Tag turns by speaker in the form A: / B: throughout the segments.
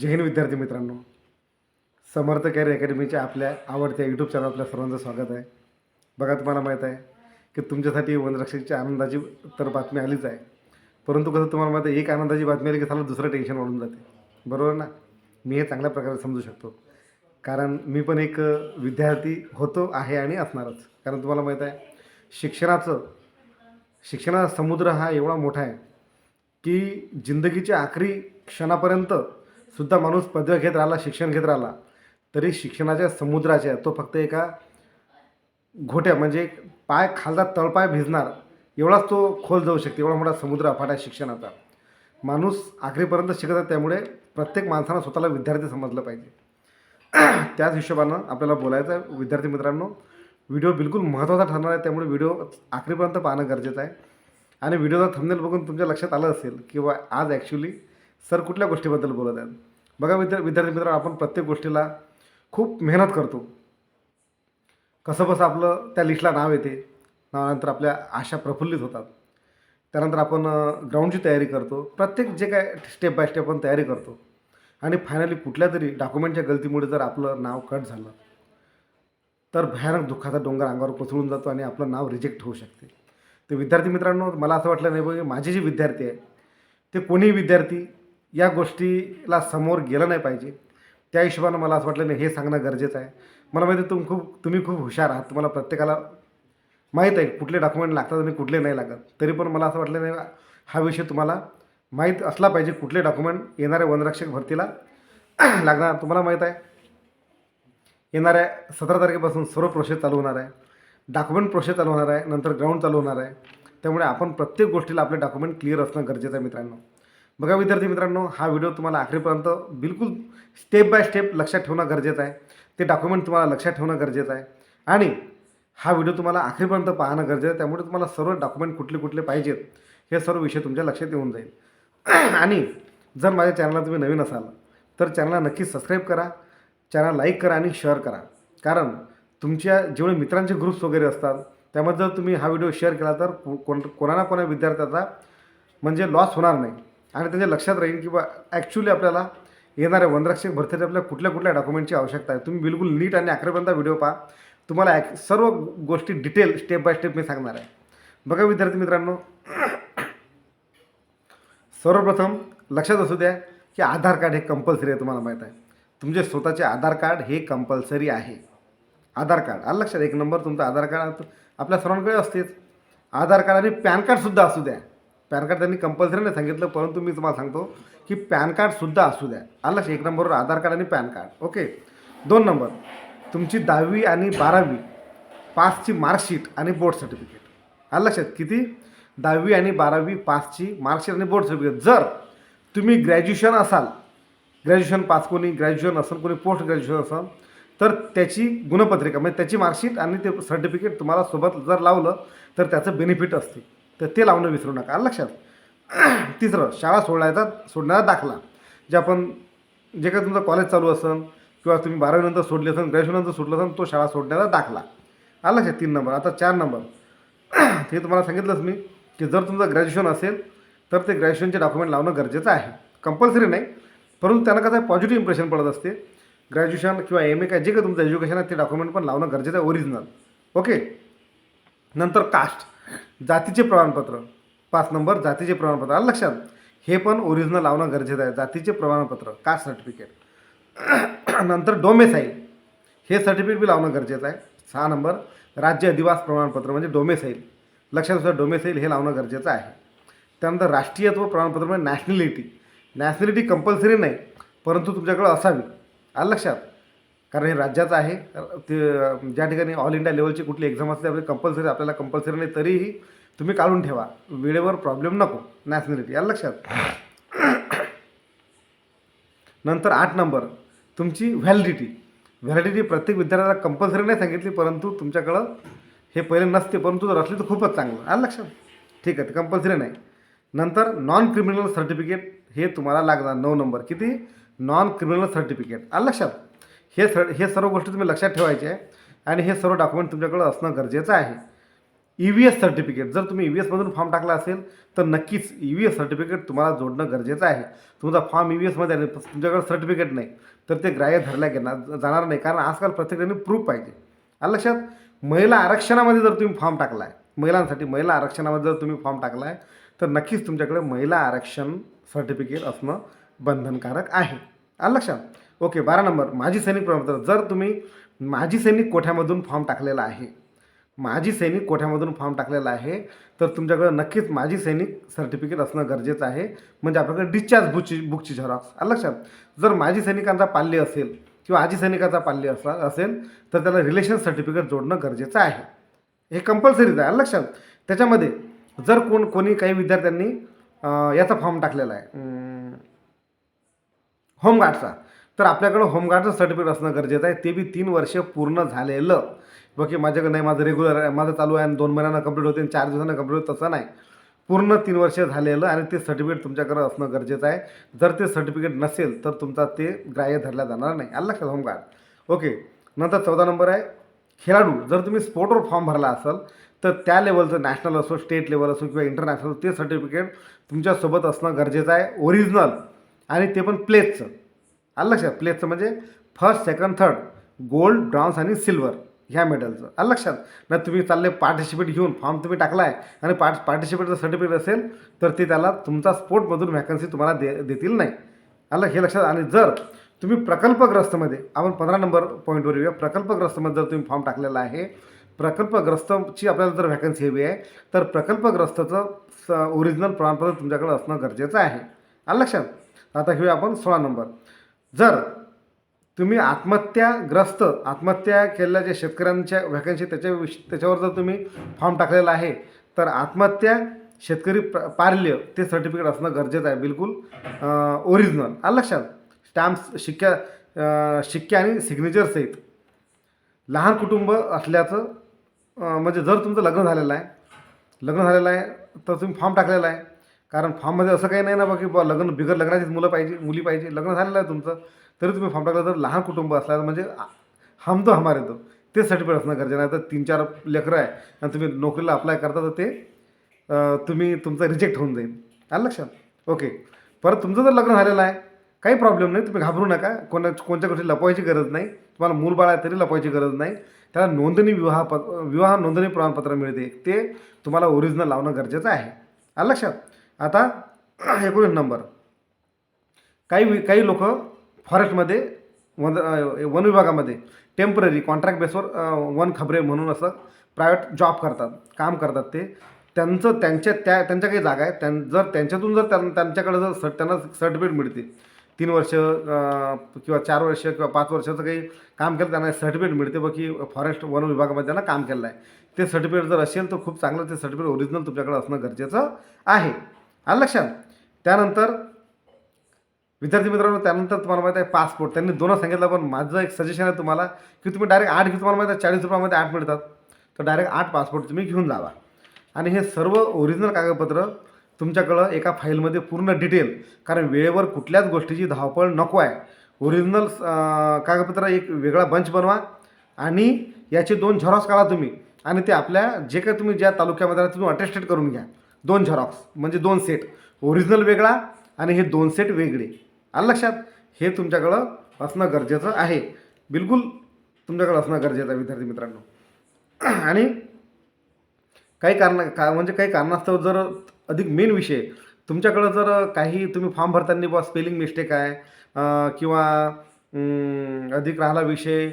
A: जय हिंद विद्यार्थी मित्रांनो. समर्थ कॅरी अकॅडमीच्या आपल्या आवडत्या यूट्यूब चॅनल आपल्या सर्वांचं स्वागत आहे. बघा तुम्हाला माहीत आहे की तुमच्यासाठी वनरक्षकची आनंदाची तर बातमी आलीच आहे. परंतु कसं तुम्हाला माहीत आहे एक आनंदाची बातमी आली की त्याला दुसरं टेन्शन वाढून जाते. बरोबर ना? मी हे चांगल्या प्रकारे समजू शकतो. कारण मी पण एक विद्यार्थी होतो आहे आणि असणारच. कारण तुम्हाला माहीत आहे शिक्षणाचं शिक्षणाचा समुद्र हा एवढा मोठा आहे की जिंदगीच्या आखरी क्षणापर्यंत सुद्धा माणूस पदव्या घेत राहिला शिक्षण घेत राहिला तरी शिक्षणाच्या समुद्राच्या तो फक्त एका घोट्या म्हणजे पाय खालचा तळपाय भिजणार एवढाच तो खोल जाऊ शकते एवढा मोठा समुद्र अफाट आहे शिक्षणाचा. माणूस आखरीपर्यंत शिकत आहे त्यामुळे प्रत्येक माणसानं स्वतःला विद्यार्थी समजलं पाहिजे. त्याच हिशोबानं आपल्याला बोलायचं आहे विद्यार्थी मित्रांनो व्हिडिओ बिलकुल महत्त्वाचा ठरणार आहे त्यामुळे व्हिडिओ आखरीपर्यंत पाहणं गरजेचं आहे. आणि व्हिडिओचा थंबनेल बघून तुमच्या लक्षात आलं असेल किंवा आज ॲक्च्युली सर कुठल्या गोष्टीबद्दल बोलत आहेत? बघा विद्या विद्यार्थी मित्र आपण प्रत्येक गोष्टीला खूप मेहनत करतो. कसं बसं आपलं त्या लिस्टला नाव येते नावानंतर आपल्या आशा प्रफुल्लित होतात. त्यानंतर आपण ग्राउंडची तयारी करतो. प्रत्येक जे काय स्टेप बाय स्टेप आपण तयारी करतो. आणि फायनली कुठल्या तरी डॉक्युमेंटच्या गलतीमुळे जर आपलं नाव कट झालं तर भयानक दुःखाचा डोंगर अंगावर कोसळून जातो आणि आपलं नाव रिजेक्ट होऊ शकते. तर विद्यार्थी मित्रांनो मला असं वाटलं नाही बघ माझे जे विद्यार्थी आहे ते कोणीही विद्यार्थी या गोष्टीला समोर गेलं नाही पाहिजे. त्या हिशोबानं मला असं वाटलं नाही हे सांगणं गरजेचं आहे. मला माहिती आहे तुम खूप तुम्ही खूप हुशार आहात. तुम्हाला प्रत्येकाला माहीत आहे कुठले डॉक्युमेंट लागतात आणि कुठले नाही लागत. तरी पण मला असं वाटलं नाही हा विषय तुम्हाला माहीत असला पाहिजे कुठले डॉक्युमेंट येणाऱ्या वनरक्षक भरतीला लागणार. तुम्हाला माहीत आहे येणाऱ्या सतरा तारखेपासून सर्व प्रोसेस चालू होणार आहे. डॉक्युमेंट प्रोसेस चालू होणार आहे नंतर ग्राउंड चालू होणार आहे. त्यामुळे आपण प्रत्येक गोष्टीला आपले डॉक्युमेंट क्लिअर असणं गरजेचं आहे मित्रांनो. बघा विद्यार्थी मित्रांनो हा व्हिडिओ तुम्हाला आखरीपर्यंत बिलकुल स्टेप बाय स्टेप लक्षात ठेवणं गरजेचं आहे. ते डॉक्युमेंट तुम्हाला लक्षात ठेवणं गरजेचं आहे. आणि हा व्हिडिओ तुम्हाला आखरीपर्यंत पाहणं गरजेचं आहे. त्यामुळे तुम्हाला सर्व डॉक्युमेंट कुठले कुठले पाहिजेत हे सर्व विषय तुमच्या लक्षात येऊन जाईल. आणि जर माझ्या चॅनलला तुम्ही नवीन असाल तर चॅनलला नक्की सबस्क्राईब करा. चॅनल लाईक करा आणि शेअर करा. कारण तुमच्या जेवढे मित्रांचे ग्रुप्स वगैरे असतात त्यामध्ये जर तुम्ही हा व्हिडिओ शेअर केला तर को- कोण कोणा ना कोणा विद्यार्थ्याचा म्हणजे लॉस होणार नाही. आणि त्याच्या लक्षात राहील की बा ॲक्च्युली आपल्याला येणाऱ्या वनरक्षक भरतीसाठी आपल्याला कुठल्या कुठल्या डॉक्युमेंटची आवश्यकता आहे. तुम्ही बिलकुल नीट आणि अकरापर्यंत व्हिडिओ पहा. तुम्हाला ॲक सर्व गोष्टी डिटेल स्टेप बाय स्टेप मी सांगणार आहे. बघा विद्यार्थी मित्रांनो सर्वप्रथम लक्षात असू द्या की आधार कार्ड हे कंपल्सरी आहे तुम्हाला माहीत आहे. तुमचे स्वतःचे आधार कार्ड हे कंपल्सरी आहे. आधार कार्ड आलं लक्षात? एक नंबर तुमचं आधार कार्ड आपल्या सर्वांकडे असतेच. आधार कार्ड आणि पॅन कार्डसुद्धा असू द्या. पॅन कार्ड त्यांनी कंपल्सरी नाही सांगितलं परंतु मी तुम्हाला सांगतो की पॅन कार्डसुद्धा असू द्या. आलाच एक नंबरवर आधार कार्ड आणि पॅन कार्ड. ओके? दोन नंबर तुमची दहावी आणि बारावी पासची मार्कशीट आणि बोर्ड सर्टिफिकेट आलं लक्षात किती? दहावी आणि बारावी पासची मार्कशीट आणि बोर्ड सर्टिफिकेट जर तुम्ही ग्रॅज्युएशन असाल ग्रॅज्युएशन पास कोणी ग्रॅज्युएशन असेल कोणी पोस्ट ग्रॅज्युएशन असेल तर त्याची गुणपत्रिका म्हणजे त्याची मार्कशीट आणि ते सर्टिफिकेट तुम्हाला सोबत जर लावलं तर त्याचं बेनिफिट असते. तर ते लावणं विसरू नका. लक्षात? तिसरं शाळा सोडण्याचा सोडण्याचा दाखला. जे आपण जे काही तुमचं कॉलेज चालू असेल किंवा तुम्ही बारावीनंतर सोडले असेल ग्रॅज्युएशनंतर सोडलं असेल तो शाळा सोडण्याचा दाखला. आला लक्षात? तीन नंबर. आता चार नंबर. हे तुम्हाला सांगितलंच मी की जर तुमचं ग्रॅज्युएशन असेल तर ते ग्रॅज्युएशनचे डॉक्युमेंट लावणं गरजेचं आहे. कंपल्सरी नाही परंतु त्यांना कसं आहे पॉझिटिव्ह इम्प्रेशन पडत असते. ग्रॅज्युएशन किंवा एम ए काय जे काही तुमचं एज्युकेशन आहे ते डॉक्युमेंट पण लावणं गरजेचं आहे ओरिजिनल ओके नंतर कास्ट जातीचे प्रमाणपत्र. पाच नंबर जातीचे प्रमाणपत्र. आलं लक्षात? हे पण ओरिजिनल लावणं गरजेचं आहे. जातीचे प्रमाणपत्र कास्ट सर्टिफिकेट नंतर डोमेसाईल हे सर्टिफिकेट बी लावणं गरजेचं आहे. सहा नंबर राज्य अधिवास प्रमाणपत्र म्हणजे डोमेसाईल लक्षात असं डोमेसाईल हे लावणं गरजेचं आहे. त्यानंतर राष्ट्रीयत्व प्रमाणपत्र म्हणजे नॅशनॅलिटी नॅशनॅलिटी कंपल्सरी नाही परंतु तुमच्याकडं असावी. आलं लक्षात? कारण हे राज्याचं आहे. ते ज्या ठिकाणी ऑल इंडिया लेवलची कुठली एक्झाम असते आपली कंपल्सरी आपल्याला कंपल्सरी नाही तरीही तुम्ही काढून ठेवा. वेळेवर प्रॉब्लेम नको. नॅशनॅलिटी आलं लक्षात. नंतर आठ नंबर तुमची व्हॅलिडिटी व्हॅलिडिटी प्रत्येक विद्यार्थ्याला कंपल्सरी नाही सांगितली परंतु तुमच्याकडं हे पहिले नसते परंतु जर असली तर खूपच चांगलं. आलं लक्षात. ठीक आहे ते कंपल्सरी नाही. नंतर नॉन क्रिमिनल सर्टिफिकेट हे तुम्हाला लागणार नऊ नंबर किती? नॉन क्रिमिनल सर्टिफिकेट आलं लक्षात. हे सर हे सर्व गोष्टी तुम्ही लक्षात ठेवायचे आहे आणि हे सर्व डॉक्युमेंट तुमच्याकडं असणं गरजेचं आहे. ई व्ही एस सर्टिफिकेट जर तुम्ही ई व्ही एसमधून फॉर्म टाकला असेल तर नक्कीच ई व्ही एस सर्टिफिकेट तुम्हाला जोडणं गरजेचं आहे. तुमचा फॉर्म ई व्ही एसमध्ये आहे तुमच्याकडे सर्टिफिकेट नाही तर ते ग्राह्य धरल्या घेणार जाणार नाही कारण आजकाल प्रत्येकाने प्रूफ पाहिजे. आलं लक्षात? महिला आरक्षणामध्ये जर तुम्ही फॉर्म टाकला आहे महिलांसाठी महिला आरक्षणामध्ये जर तुम्ही फॉर्म टाकला आहे तर नक्कीच तुमच्याकडे महिला आरक्षण सर्टिफिकेट असणं बंधनकारक आहे. आलं लक्षात? ओके बारा नंबर. माजी सैनिक प्रमाणपत्र जर तुम्ही माजी सैनिक कोठ्यामधून फॉर्म टाकलेला आहे माजी सैनिक कोठ्यामधून फॉर्म टाकलेला आहे तर तुमच्याकडे नक्कीच माजी सैनिक सर्टिफिकेट असणं गरजेचं आहे. म्हणजे आपल्याकडे डिस्चार्ज बुकची बुकची झेरॉक्स आलं लक्षात जर माजी सैनिकांचा पाल्य असेल किंवा आजी सैनिकाचा पाल्य असा असेल तर त्याला रिलेशन सर्टिफिकेट जोडणं गरजेचं आहे. हे कंपल्सरीच आहे. लक्षात त्याच्यामध्ये जर कोण कोणी काही विद्यार्थ्यांनी याचा फॉर्म टाकलेला आहे. होमगार्डचा. तर आपल्याकडं होमगार्डचं सर्टिफिकेट असणं गरजेचं आहे. ते बी तीन वर्ष पूर्ण झालेलं. बाकी माझ्याकडे नाही माझं रेग्युलर आहे. माझं चालू आहे आणि दोन महिन्यांना कंप्लीट होते आणि चार दिवसांना कंप्लीट होते तसं नाही. पूर्ण तीन वर्ष झालेलं आणि ते सर्टिफिकेट तुमच्याकडे असणं गरजेचं आहे. जर ते सर्टिफिकेट नसेल तर तुमचा ते ग्राह्य धरला जाणार नाही. आलं लक्षात होमगार्ड ओके नंतर चौदा नंबर आहे. खेळाडू जर तुम्ही स्पोर्टवर फॉर्म भरला असाल तर त्या लेवलचं नॅशनल असो स्टेट लेवल असो किंवा इंटरनॅशनल ते सर्टिफिकेट तुमच्यासोबत असणं गरजेचं आहे. ओरिजिनल आणि ते पण प्लेसचं आलं लक्षात? प्लेसचं म्हणजे first second third gold bronze आणि सिल्वर ह्या मेडलचं आलं लक्षात? नाही तुम्ही चालले पार्टिसिपेट घेऊन फॉर्म तुम्ही टाकला आहे आणि पार्ट पार्टिसिपेटचं सर्टिफिकेट असेल तर ते त्याला तुमचा स्पोर्टमधून व्हॅकन्सी तुम्हाला दे देतील नाही. आलं हे लक्षात? आणि जर तुम्ही प्रकल्पग्रस्तमध्ये आपण पंधरा नंबर पॉईंटवर येऊया. प्रकल्पग्रस्तमध्ये जर तुम्ही फॉर्म टाकलेला आहे प्रकल्पग्रस्तची आपल्याला जर व्हॅकन्सी हवी आहे तर प्रकल्पग्रस्तचं स ओरिजिनल प्रमाणपत्र तुमच्याकडे असणं गरजेचं आहे. आलं लक्षात? आता घेऊया आपण सोळा नंबर जर तुम्ही आत्महत्याग्रस्त आत्महत्या केलेल्या ज्या शेतकऱ्यांच्या व्हॅकन्सी त्याच्या विष त्याच्यावर जर तुम्ही फॉर्म टाकलेला आहे तर आत्महत्या शेतकरी प पार्ल्य ते सर्टिफिकेट असणं गरजेचं आहे बिलकुल ओरिजिनल आलं लक्षात? स्टॅम्प्स शिक्क्या शिक्क्या आणि सिग्नेचर सहित. लहान कुटुंब असल्याचं म्हणजे जर तुमचं लग्न झालेलं आहे लग्न झालेलं आहे तर तुम्ही फॉर्म टाकलेला आहे कारण फॉर्ममध्ये असं काही नाही ना बा की बा लग्न बिगर लग्नाचीच मुलं पाहिजे मुली पाहिजे लग्न झालेलं आहे तुमचं तरी तुम्ही फॉर्म टाकलं तर लहान कुटुंब असला म्हणजे हम तो हमारे तो. ते सर्टिफिकेट असणं गरजेचं नाही तर तीन चार लेकरं आहे आणि तुम्ही नोकरीला अप्लाय करता तर ते तुम्ही तुमचं रिजेक्ट होऊन जाईल. आलं लक्षात? ओके परत तुमचं जर लग्न झालेलं आहे काही प्रॉब्लेम नाही. तुम्ही घाबरू नका. कोणा कोणत्या गोष्टी लपवायची गरज नाही. तुम्हाला मूल बाळ आहे तरी लपवायची गरज नाही. त्याला नोंदणी विवाह प विवाह नोंदणी प्रमाणपत्र मिळते. ते तुम्हाला ओरिजिनल लावणं गरजेचं आहे. आलं लक्षात? आता एकोणीस नंबर. काही वि- काही लोक फॉरेस्टमध्ये वन वन विभागामध्ये टेंपररी कॉन्ट्रॅक्ट बेसवर वन खबरे म्हणून असं प्रायव्हेट जॉब करतात काम करतात ते. त्यांचं त्यांच्या त्या त्यांच्या काही जागा आहे त्यां जर त्यांच्यातून जर त्यां त्यांच्याकडे जर सर्ट त्यांना सर्टिफिकेट मिळते तीन वर्ष किंवा चार वर्ष किंवा पाच वर्षाचं काही काम केलं त्यांना सर्टिफिकेट मिळते बघ की फॉरेस्ट वन विभागामध्ये त्यांना काम केलं आहे. ते सर्टिफिकेट जर असेल तर खूप चांगलं ते सर्टिफिकेट ओरिजिनल तुमच्याकडे असणं गरजेचं आहे. आलं लक्षात? त्यानंतर विद्यार्थी मित्रांनो त्यानंतर तुम्हाला माहिती आहे पासपोर्ट त्यांनी दोनच सांगितलं पण माझं एक सजेशन आहे तुम्हाला की तुम्ही डायरेक्ट आठ घेऊन तुम्हाला माहिती आहे चाळीस रुपयामध्ये आठ मिळतात. तर डायरेक्ट आठ पासपोर्ट तुम्ही घेऊन जावा आणि हे सर्व ओरिजिनल कागदपत्र तुमच्याकडं एका फाईलमध्ये पूर्ण डिटेल कारण वेळेवर कुठल्याच गोष्टीची धावपळ नको आहे. ओरिजिनल कागदपत्र एक वेगळा बंच बनवा आणि याचे दोन झेरॉक्स काढा तुम्ही. आणि ते आपल्या जे काही तुम्ही ज्या तालुक्यामध्ये राहता तुम्ही अटेस्टेड करून घ्या. दोन झेरॉक्स म्हणजे दोन सेट ओरिजिनल वेगळा आणि हे दोन सेट वेगळे. आलं लक्षात? हे तुमच्याकडं असणं गरजेचं आहे. बिलकुल तुमच्याकडं असणं गरजेचं आहे विद्यार्थी मित्रांनो. आणि काही कारण का म्हणजे काही कारणास्तव जर अधिक मेन विषय तुमच्याकडं जर काही तुम्ही फॉर्म भरताना बुवा स्पेलिंग मिस्टेक आहे किंवा अधिक राहिला विषय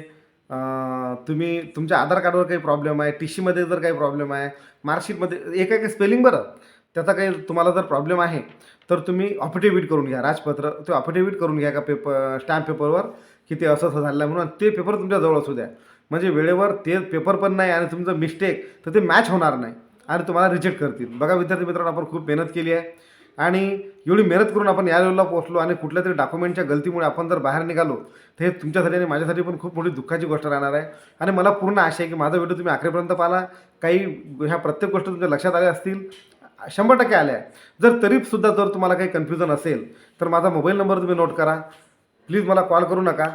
A: तुम्ही तुमच्या आधार कार्डवर काही प्रॉब्लेम आहे टी सीमध्ये जर काही प्रॉब्लेम आहे मार्कशीटमध्ये एक एक स्पेलिंग बरं त्याचा काही तुम्हाला जर प्रॉब्लेम आहे तर तुम्ही अफिडेविट करून घ्या राजपत्र ते अफिडेविट करून घ्या का पेपर स्टॅम्प पेपरवर की ते असं असं झालं आहे म्हणून ते पेपर तुमच्याजवळ असू द्या. म्हणजे वेळेवर ते पेपर पण नाही आणि तुमचं मिस्टेक तर ते मॅच होणार नाही आणि तुम्हाला रिजेक्ट करतील. बघा विद्यार्थी मित्रांनो आपण खूप मेहनत केली आहे. आणि एवढी मेहनत करून आपण या लेवलला पोहोचलो आणि कुठल्या तरी डॉक्युमेंटच्या गलतीमुळे आपण जर बाहेर निघालो तर हे तुमच्यासाठी आणि माझ्यासाठी पण खूप मोठी दुःखाची गोष्ट राहणार आहे. आणि मला पूर्ण आशा आहे की माझा व्हिडिओ तुम्ही अखेरपर्यंत पाहिला. काही ह्या प्रत्येक गोष्ट तुमच्या लक्षात आल्या असतील. शंभर टक्के आल्या. जर तरीसुद्धा जर तुम्हाला काही कन्फ्युजन असेल तर माझा मोबाईल नंबर तुम्ही नोट करा. प्लीज मला कॉल करू नका.